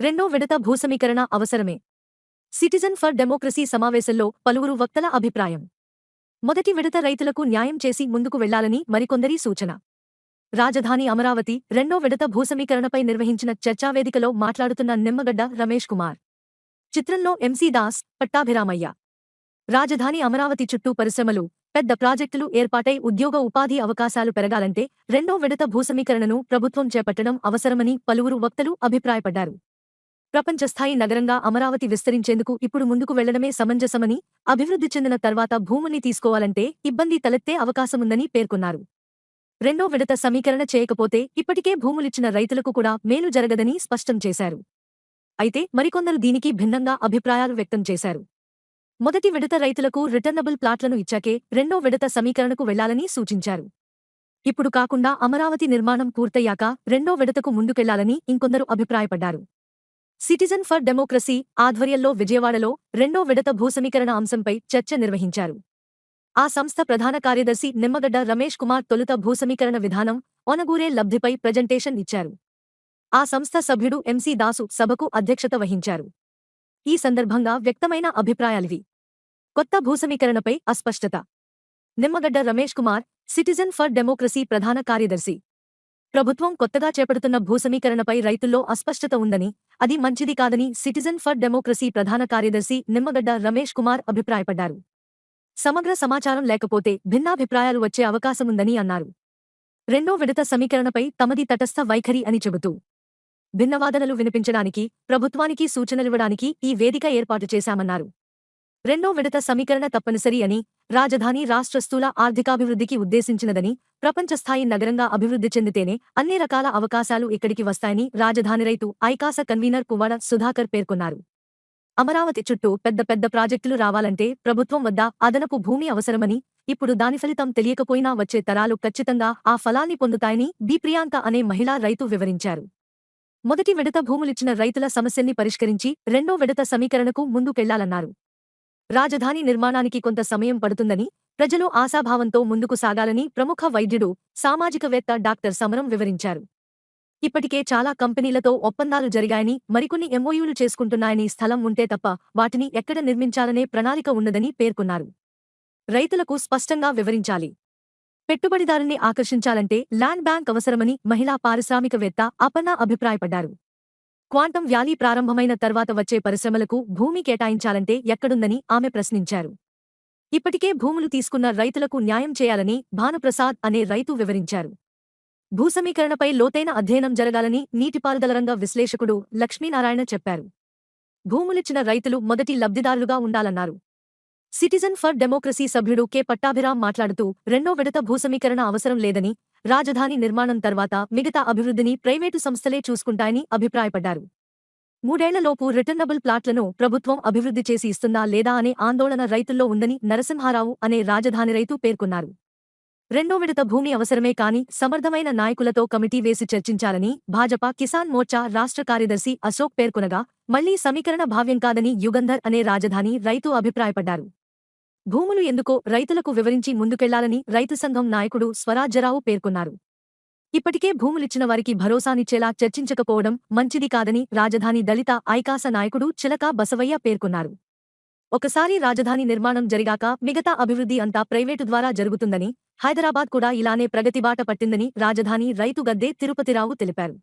రెండో విడత భూసమీకరణ అవసరమే. సిటిజన్ ఫర్ డెమోక్రసీ సమావేశంలో పలువురు వక్తల అభిప్రాయం. మొదటి విడత రైతులకు న్యాయం చేసి ముందుకు వెళ్ళాలని మరికొందరి సూచన. రాజధాని అమరావతి రెండో విడత భూసమీకరణపై నిర్వహించిన చర్చావేదికలో మాట్లాడుతున్న నిమ్మగడ్డ రమేష్ కుమార్. చిత్రంలో ఎంసీ దాస్ పట్టాభిరామయ్య. రాజధాని అమరావతి చుట్టూ పరిశ్రమలు పెద్ద ప్రాజెక్టులు ఏర్పాటై ఉద్యోగ ఉపాధి అవకాశాలు పెరగాలంటే రెండో విడత భూసమీకరణను ప్రభుత్వం చేపట్టడం అవసరమని పలువురు వక్తలు అభిప్రాయపడ్డారు. ప్రపంచస్థాయి నగరంగా అమరావతి విస్తరించేందుకు ఇప్పుడు ముందుకు వెళ్ళడమే సమంజసమని అభివృద్ధి చెందిన తర్వాత భూముల్ని తీసుకోవాలంటే ఇబ్బంది తలెత్తే అవకాశముందని పేర్కొన్నారు. రెండో విడత సమీకరణ చేయకపోతే ఇప్పటికే భూములిచ్చిన రైతులకు కూడా మేలు జరగదని స్పష్టం చేశారు. అయితే మరికొందరు దీనికి భిన్నంగా అభిప్రాయాలు వ్యక్తం చేశారు. మొదటి విడత రైతులకు రిటర్నబుల్ ప్లాట్లను ఇచ్చాకే రెండో విడత సమీకరణకు వెళ్ళాలని సూచించారు. ఇప్పుడు కాకుండా అమరావతి నిర్మాణం పూర్తయ్యాక రెండో విడతకు ముందుకెళ్ళాలని ఇంకొందరు అభిప్రాయపడ్డారు. సిటిజన్ ఫర్ డెమోక్రసీ ఆధ్వర్యంలో విజయవాడలో రెండో విడత భూసమీకరణ అంశంపై చర్చ నిర్వహించారు. ఆ సంస్థ ప్రధాన కార్యదర్శి నిమ్మగడ్డ రమేష్ కుమార్ తొలుత భూసమీకరణ విధానం ఒనగూరే లబ్ధిపై ప్రజెంటేషన్ ఇచ్చారు. ఆ సంస్థ సభ్యుడు ఎంసీ దాసు సభకు అధ్యక్షత వహించారు. ఈ సందర్భంగా వ్యక్తమైన అభిప్రాయాలివి. కొత్త భూసమీకరణపై అస్పష్టత. Nimmagadda Ramesh Kumar citizen for democracy ప్రధాన కార్యదర్శి ప్రభుత్వం కొత్తగా చేపడుతున్న భూసమీకరణపై రైతుల్లో అస్పష్టత ఉందని అది మంచిది కాదని సిటిజన్ ఫర్ డెమోక్రసీ ప్రధాన కార్యదర్శి నిమ్మగడ్డ రమేష్ కుమార్ అభిప్రాయపడ్డారు. సమగ్ర సమాచారం లేకపోతే భిన్నాభిప్రాయాలు వచ్చే అవకాశముందని అన్నారు. రెండో విడత సమీకరణపై తమది తటస్థ వైఖరి అని చెబుతూ భిన్నవాదనలు వినిపించడానికి ప్రభుత్వానికి సూచనలివ్వడానికి ఈ వేదిక ఏర్పాటు చేశామన్నారు. రెండో విడత సమీకరణ తప్పనిసరి అని రాజధాని రాష్ట్ర స్థూల ఆర్థికాభివృద్ధికి ఉద్దేశించినదని ప్రపంచస్థాయి నగరంగా అభివృద్ధి చెందితేనే అన్ని రకాల అవకాశాలు ఇక్కడికి వస్తాయని రాజధాని రైతు ఐకాస కన్వీనర్ పువ్వాడ సుధాకర్ పేర్కొన్నారు. అమరావతి చుట్టూ పెద్ద పెద్ద ప్రాజెక్టులు రావాలంటే ప్రభుత్వం వద్ద అదనపు భూమి అవసరమని ఇప్పుడు దాని ఫలితం తెలియకపోయినా వచ్చే తరాలు ఖచ్చితంగా ఆ ఫలాన్ని పొందుతాయని బి ప్రియాంక అనే మహిళా రైతు వివరించారు. మొదటి విడత భూములిచ్చిన రైతుల సమస్యల్ని పరిష్కరించి రెండో విడత సమీకరణకు ముందుకెళ్ళాలన్నారు. రాజధాని నిర్మాణానికి కొంత సమయం పడుతుందని ప్రజలు ఆశాభావంతో ముందుకు సాగాలని ప్రముఖ వైద్యుడు సామాజికవేత్త డాక్టర్ సమరం వివరించారు. ఇప్పటికే చాలా కంపెనీలతో ఒప్పందాలు జరిగాయని మరికొన్ని ఎంఓయూలు చేసుకుంటున్నాయని స్థలం ఉంటే తప్ప వాటిని ఎక్కడ నిర్మించాలనే ప్రణాళిక ఉన్నదని పేర్కొన్నారు. రైతులకు స్పష్టంగా వివరించాలి. పెట్టుబడిదారుల్ని ఆకర్షించాలంటే ల్యాండ్ బ్యాంక్ అవసరమని మహిళా పారిశ్రామికవేత్త అపర్ణ అభిప్రాయపడ్డారు. క్వాంటం వ్యాలీ ప్రారంభమైన తర్వాత వచ్చే పరిశ్రమలకు భూమి కేటాయించాలంటే ఎక్కడుందని ఆమె ప్రశ్నించారు. ఇప్పటికే భూములు తీసుకున్న రైతులకు న్యాయం చేయాలని భానుప్రసాద్ అనే రైతు వివరించారు. భూసమీకరణపై లోతైన అధ్యయనం జరగాలని నీటిపారుదల రంగ విశ్లేషకుడు లక్ష్మీనారాయణ చెప్పారు. భూములిచ్చిన రైతులు మొదటి లబ్ధిదారులుగా ఉండాలన్నారు. సిటిజన్ ఫర్ డెమోక్రసీ సభ్యుడు కె. పట్టాభిరాం మాట్లాడుతూ రెండో విడత భూసమీకరణ అవసరం లేదని రాజధాని నిర్మాణం తర్వాత మిగతా అభివృద్ధిని ప్రైవేటు సంస్థలే చూసుకుంటాయని అభిప్రాయపడ్డారు. మూడేళ్ళలోపు రిటర్నబుల్ ప్లాట్లను ప్రభుత్వం అభివృద్ధి చేసి ఇస్తుందా లేదా అనే ఆందోళన రైతుల్లో ఉందని నరసింహారావు అనే రాజధాని రైతు పేర్కొన్నారు. రెండో విడత భూమి అవసరమే కాని సమర్థమైన నాయకులతో కమిటీ వేసి చర్చించాలని భాజపా కిసాన్ మోర్చా రాష్ట్ర కార్యదర్శి అశోక్ పేర్కొనగా మళ్ళీ సమీకరణ భావ్యం కాదని యుగంధర్ అనే రాజధాని రైతు అభిప్రాయపడ్డారు. భూములు ఎందుకో రైతులకు వివరించి ముందుకెళ్ళాలని రైతు సంఘం నాయకుడు స్వరాజ్యరావు పేర్కొన్నారు. ఇప్పటికే భూములిచ్చిన వారికి భరోసానిచ్చేలా చర్చించకపోవడం మంచిది కాదని రాజధాని దళిత ఐకాస నాయకుడు చిలకా బసవయ్య పేర్కొన్నారు. ఒకసారి రాజధాని నిర్మాణం జరిగాక మిగతా అభివృద్ధి అంతా ప్రైవేటు ద్వారా జరుగుతుందని హైదరాబాద్ కూడా ఇలానే ప్రగతిబాట పట్టిందని రాజధాని రైతు గద్దే తిరుపతిరావు తెలిపారు.